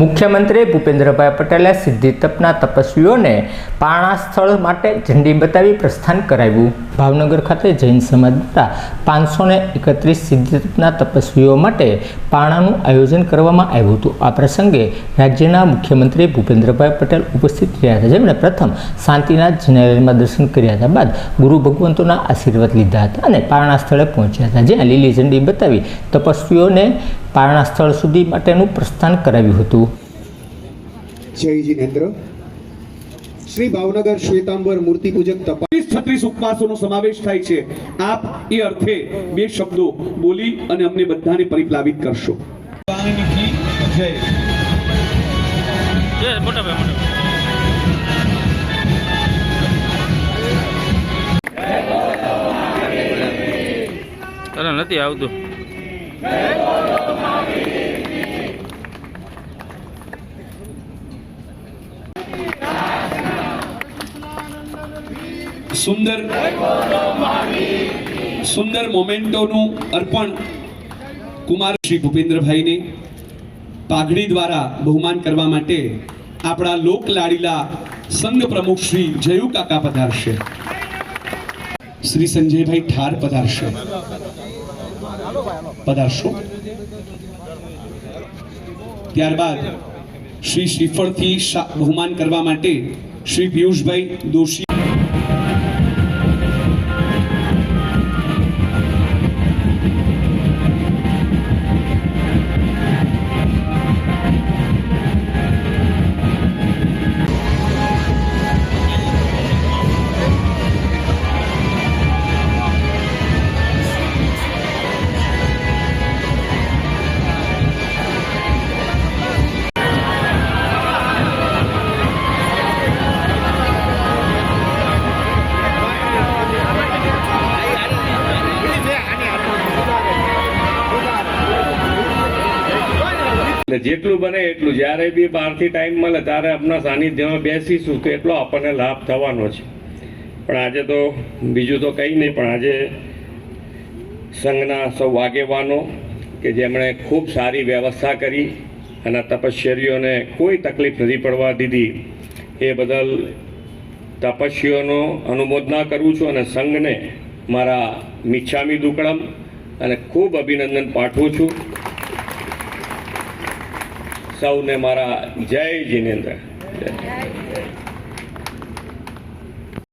મુખ્યમંત્રી ભૂપેન્દ્રભાઈ પટેલે સિદ્ધિ તપના તપસ્વીઓને પારણા સ્થળ માટે ઝંડી બતાવી પ્રસ્થાન કરાવ્યું. ભાવનગર ખાતે જૈન સમાજ દ્વારા પાંચસો ને એકત્રીસ સિદ્ધના તપસ્વીઓ માટે પારણાનું આયોજન કરવામાં આવ્યું હતું. આ પ્રસંગે રાજ્યના મુખ્યમંત્રી ભૂપેન્દ્રભાઈ પટેલ ઉપસ્થિત રહ્યા હતા. જેમણે પ્રથમ શાંતિનાથ જિનાલયમાં દર્શન કર્યા હતા. બાદ ગુરુ ભગવંતોના આશીર્વાદ લીધા હતા અને પારણા સ્થળે પહોંચ્યા હતા. જ્યાં લીલી ઝંડી બતાવી તપસ્વીઓને પારણા સ્થળ સુધી માટેનું પ્રસ્થાન કરાવ્યું હતું. જય જિનેન્દ્ર. શ્રી ભાવનગર શ્વેતાંબર મૂર્તિ પૂજક તપાસ ત્રીસ છત્રીસ ઉપવાસોનો સમાવેશ થાય છે. આપ એ અર્થે બે શબ્દો બોલી અને અમને બધાને પરિપ્લાવિત કરશો. જય મોટા ભાઈ મોટા તને નથી આવતું. સુંદર સુંદર મોમેન્ટોનું અર્પણ કુમાર શ્રી ભૂપેન્દ્રભાઈને પાઘડી દ્વારા બહુમાન કરવા માટે આપણા લોકલાડીલા સંઘ પ્રમુખ શ્રી જયુ કાકા પધારશે. શ્રી સંજયભાઈ ઠાર પધારશે. પધારશો. ત્યારબાદ શ્રી શ્રીફળથી બહુમાન કરવા માટે શ્રી પિયુષભાઈ દોશી એટલે જેટલું બને એટલું. જ્યારે બી બહારથી ટાઈમ મળે ત્યારે આપણા સાનિધ્યમાં બેસીશું તો એટલો આપણને લાભ થવાનો છે. પણ આજે તો બીજું તો કંઈ નહીં, પણ આજે સંઘના સૌ આગેવાનો કે જેમણે ખૂબ સારી વ્યવસ્થા કરી અને તપશ્ચર્યોને કોઈ તકલીફ નથી પડવા દીધી, એ બદલ તપસ્વીઓનો અનુમોદના કરું છું અને સંઘને મારા મિચ્છામી દુકડમ અને ખૂબ અભિનંદન પાઠવું છું. સૌને મારા જય જિનેન્દ્ર. જય.